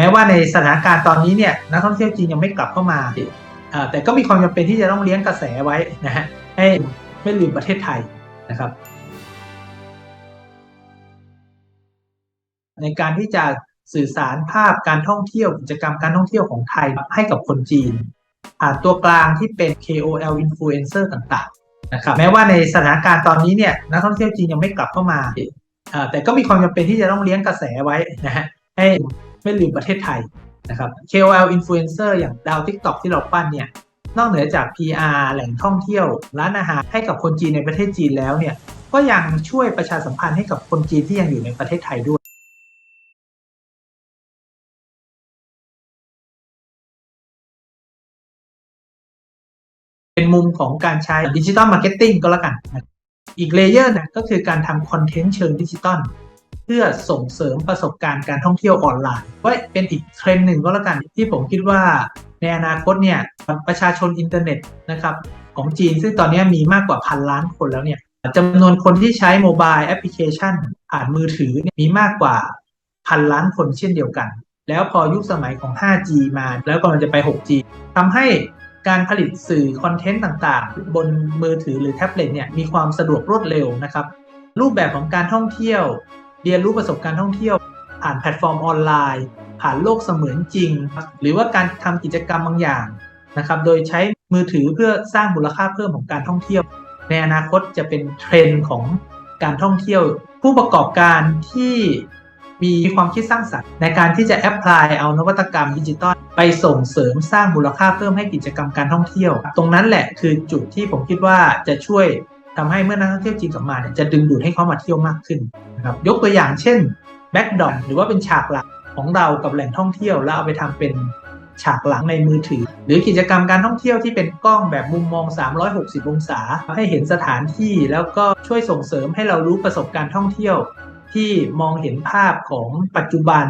แม้ว่าในสถานการณ์ตอนนี้เนี่ยนักท่องเที่ยวจีนยังไม่กลับเข้ามาแต่ก็มีความจำเป็นที่จะต้องเลี้ยงกระแสไว้นะฮะให้ไม่ลืมประเทศไทยนะครับ ในการที่จะสื่อสารภาพการท่องเที่ยวกิจกรรมการท่องเที่ยวของไทยให้กับคนจีนผ่านตัวกลางที่เป็น KOL influencer ต่างๆนะครับแม้ว่าในสถานการณ์ตอนนี้เนี่ยนักท่องเที่ยวจีนยังไม่กลับเข้ามาแต่ก็มีความจำเป็นที่จะต้องเลี้ยงกระแสไว้นะฮะให้ ไม่ลืมประเทศไทยนะครับ KOL influencer อย่างดาว TikTok ที่เราปั้นเนี่ยนอกเหนือจาก PR แหล่งท่องเที่ยว ร้านอาหารให้กับคนจีนในประเทศจีนแล้วเนี่ยก็ยังช่วยประชาสัมพันธ์ให้กับคนจีนที่ยังอยู่ในประเทศไทยด้วยเป็นมุมของการใช้ดิจิตอลมาร์เก็ตติ้งก็แล้วกัน อีกเลเยอร์นะก็คือการทำคอนเทนต์เชิงดิจิตอล เพื่อส่งเสริมประสบการณ์การท่องเที่ยวออนไลน์ว่าเป็นอีกเทรนด์หนึ่งก็แล้วกันที่ผมคิดว่า ในอนาคตเนี่ยประชาชนอินเทอร์เน็ตนะครับของจีน ซึ่งตอนนี้มีมากกว่าพันล้านคนแล้วเนี่ยจำนวนคนที่ใช้โมบายแอปพลิเคชันผ่านมือถือเนี่ยมีมากกว่าพันล้านคนเช่นเดียวกัน แล้วพอยุคสมัยของ 5G มา แล้วกำลังจะไป 6G ทำให้การผลิตสื่อคอนเทนต์ต่างๆ บนมือถือหรือแท็บเล็ตเนี่ยมีความสะดวกรวดเร็วนะครับ รูปแบบของการท่องเที่ยว เรียนรู้ประสบการณ์ท่องเที่ยว ผ่านแพลตฟอร์มออนไลน์ ผ่านโลกเสมือนจริง หรือว่าการทำกิจกรรมบางอย่างนะครับ โดยใช้มือถือเพื่อสร้างมูลค่าเพิ่มของการท่องเที่ยว ในอนาคตจะเป็นเทรนด์ของการท่องเที่ยว ผู้ประกอบการที่มีความคิดสร้างสรรค์ในการที่จะแอพพลายเอานวัตกรรมดิจิตอลไปส่งเสริมสร้างมูลค่าเพิ่มให้กิจกรรมการท่องเที่ยว ตรงนั้นแหละคือจุดที่ผมคิดว่าจะช่วยทำให้เมื่อนักท่องเที่ยวจีนกลับมาเนี่ยจะดึงดูดให้เขามาเที่ยวมากขึ้น นะครับยกตัวอย่างเช่นแบ็กดอ p หรือว่าเป็นฉากหลังของเรากับแหล่งท่องเที่ยว แล้วเอาไปทำเป็นฉากหลังในมือถือ หรือกิจกรรมการท่องเที่ยวที่เป็นกล้องแบบมุมมอง 360 องศา ให้เห็นสถานที่แล้วก็ช่วยส่งเสริมให้เรารู้ประสบการณ์ท่องเที่ยว ที่มองเห็นภาพของปัจจุบัน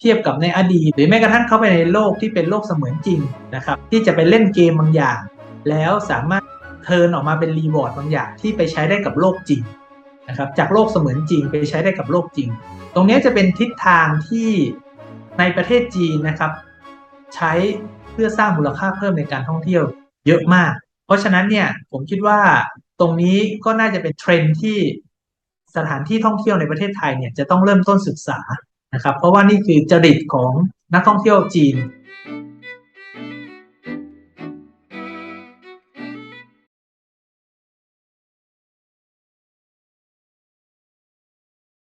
เทียบกับในอดีต หรือแม้กระทั่งเข้าไปในโลกที่เป็นโลกเสมือนจริงนะครับที่จะไปเล่นเกมบางอย่าง แล้วสามารถเทิร์นออกมาเป็นรีวอร์ดบางอย่างที่ไปใช้ได้กับโลกจริง นะครับจากโลกเสมือนจริงไปใช้ได้กับโลกจริง ตรงนี้จะเป็นทิศทางที่ในประเทศจีนนะครับ ใช้เพื่อสร้างมูลค่าเพิ่มในการท่องเที่ยวเยอะมาก เพราะฉะนั้นเนี่ยผมคิดว่าตรงนี้ก็น่าจะเป็นเทรนที่สถานที่ท่องเที่ยวในประเทศไทยเนี่ยจะต้องเริ่มต้นศึกษานะครับ เพราะว่านี่คือจริตของนักท่องเที่ยวจีน